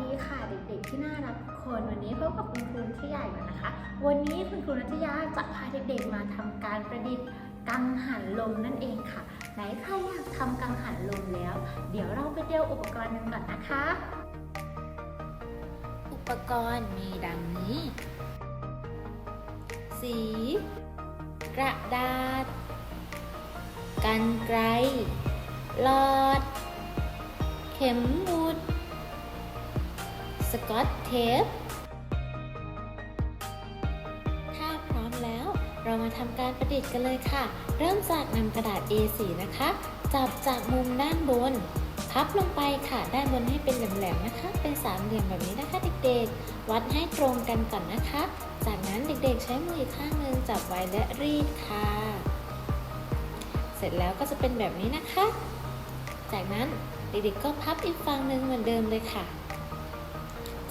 ดีค่ะเด็กๆที่น่ารักทุกคนวันนี้พบกับคุณครูที่ใหญ่แล้วนะคะ วันนี้คุณครูนัทยาจะพาเด็กๆมาทำการประดิษฐ์กังหันลมนั่นเองค่ะ ไหนใครอยากทำกังหันลมแล้ว เดี๋ยวเราไปเดียวอุปกรณ์กันก่อนนะคะ อุปกรณ์มีดังนี้ สี กระดาษ กันไกรหลอด เข็มหมุด สกอตเทป ถ้าพร้อมแล้ว เรามาทำการประดิษฐ์กันเลยค่ะ เริ่มจากนำกระดาษ A4 นะคะ จับจากมุมด้านบน พับลงไปค่ะ ด้านบนให้เป็นแหลมๆนะคะ เป็นสามเหลี่ยมแบบนี้นะคะเด็กๆ วัดให้ตรงกันก่อนนะคะ จากนั้นเด็กๆ ใช้มืออีกข้างหนึ่งจับไว้และรีดค่ะ เสร็จแล้วก็จะเป็นแบบนี้นะคะ จากนั้นเด็กๆก็พับอีกฝั่งหนึ่งเหมือนเดิมเลยค่ะ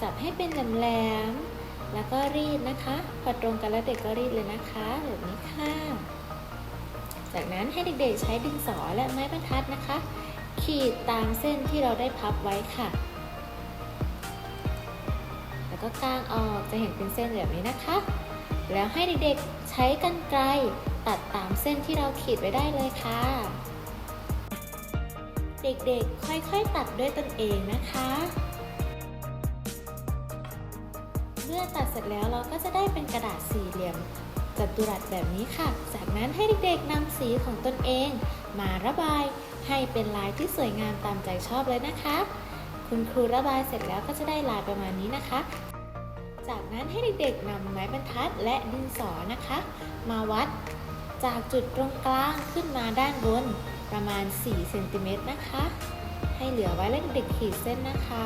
จับให้เป็นแหลมๆแล้วก็รีดนะคะ พอตรงกันแล้วเด็กก็รีดเลยนะคะแบบนี้ค่ะจากนั้นให้เด็กๆใช้ดินสอและไม้บรรทัดนะคะ ขีดตามเส้นที่เราได้พับไว้ค่ะ แล้วก็กางออกจะเห็นเป็นเส้นแบบนี้นะคะ แล้วให้เด็กๆใช้กรรไกรตัดตามเส้นที่เราขีดไว้ได้เลยค่ะ เด็กๆ ค่อยๆ ตัดด้วยตนเองนะคะ เมื่อตัดเสร็จแล้วเราก็จะได้เป็นกระดาษสี่เหลี่ยมจัตุรัสแบบนี้ค่ะ จากนั้นให้เด็กๆนำสีของตนเอง มาระบายให้เป็นลายที่สวยงามตามใจชอบเลยนะคะ คุณครูระบายเสร็จแล้วก็จะได้ลายประมาณนี้นะคะ จากนั้นให้เด็กๆนำไม้บรรทัดและดินสอนะคะ มาวัดจากจุดตรงกลางขึ้นมาด้านบนประมาณ4เซนติเมตรนะคะ ให้เหลือไว้แล้วเด็กขีดเส้นนะคะ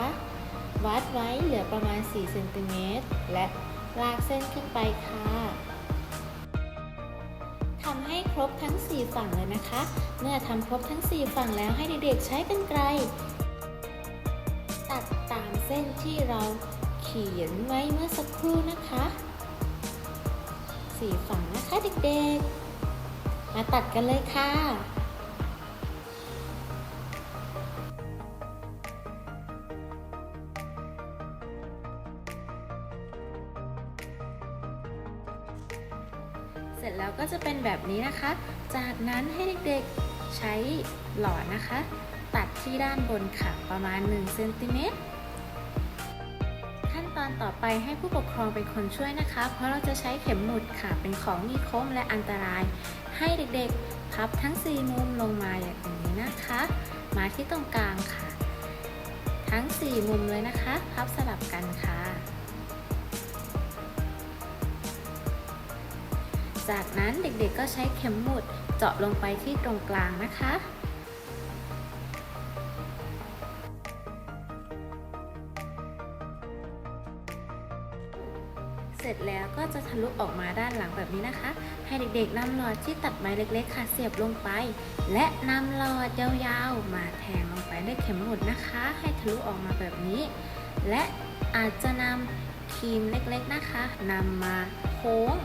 วัดไว้เหลือประมาณ 4 เซนติเมตร และลากเส้นขึ้นไปค่ะทำให้ครบทั้ง 4 ฝั่งเลยนะคะ เมื่อทำครบทั้ง 4 ฝั่งแล้วให้เด็กๆใช้กรรไกรตัดตามเส้นที่เราเขียนไว้เมื่อสักครู่นะคะสี่ฝั่งนะคะเด็กๆ มาตัดกันเลยค่ะ ร็จแล้วก็จะเป็นแบบนี้นะคะ จากนั้นให้เด็กๆใช้หลอดนะคะ ตัดที่ด้านบนค่ะประมาณ1เซนติเมตรขั้นตอนต่อไปให้ผู้ปกครองเป็นคนช่วยนะคะ เพราะเราจะใช้เข็มหมุดค่ะเป็นของมีคมและอันตราย ให้เด็กๆ พับทั้ง 4 มุมลงมาอย่างนี้นะคะ มาที่ตรงกลางค่ะ ทั้ง 4 มุมเลยนะคะ พับสลับกันค่ะ จากนั้นเด็กๆก็ใช้เข็มหมุดเจาะลงไปที่ตรงกลางนะคะ เสร็จแล้วก็จะทะลุออกมาด้านหลังแบบนี้นะคะ ให้เด็กๆนำหลอดที่ตัดไม้เล็กๆค่ะเสียบลงไป และนำหลอดยาวๆมาแทงลงไปด้วยเข็มหมุดนะคะ ให้ทะลุออกมาแบบนี้ และอาจจะนำครีมเล็กๆนะคะนำมาโค้ง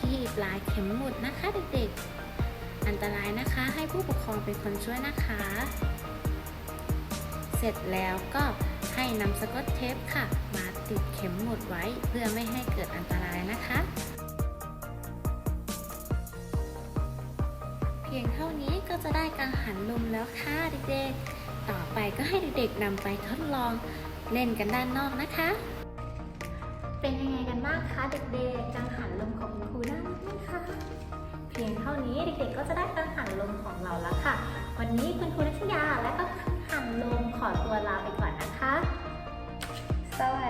ที่ปลายเข็มหมุดนะคะเด็กๆ อันตรายนะคะให้ผู้ปกครองเป็นคนช่วยนะคะ เสร็จแล้วก็ให้นำสกอตเทปค่ะ มาติดเข็มหมุดไว้เพื่อไม่ให้เกิดอันตรายนะคะ เพียงเท่านี้ก็จะได้กังหันลมแล้วค่ะเด็กๆ ต่อไปก็ให้เด็กๆนำไปทดลองเล่นกันด้านนอกนะคะ เป็นยังไงกันบ้างคะเด็กๆ กังหันลมของคุณครู คะ เพียงเท่านี้เด็กๆ ก็จะได้กังหันลมของเราแล้วค่ะ วันนี้คุณครูนัชยาและก็หันลมขอตัวลาไปก่อนนะคะ สวัสดี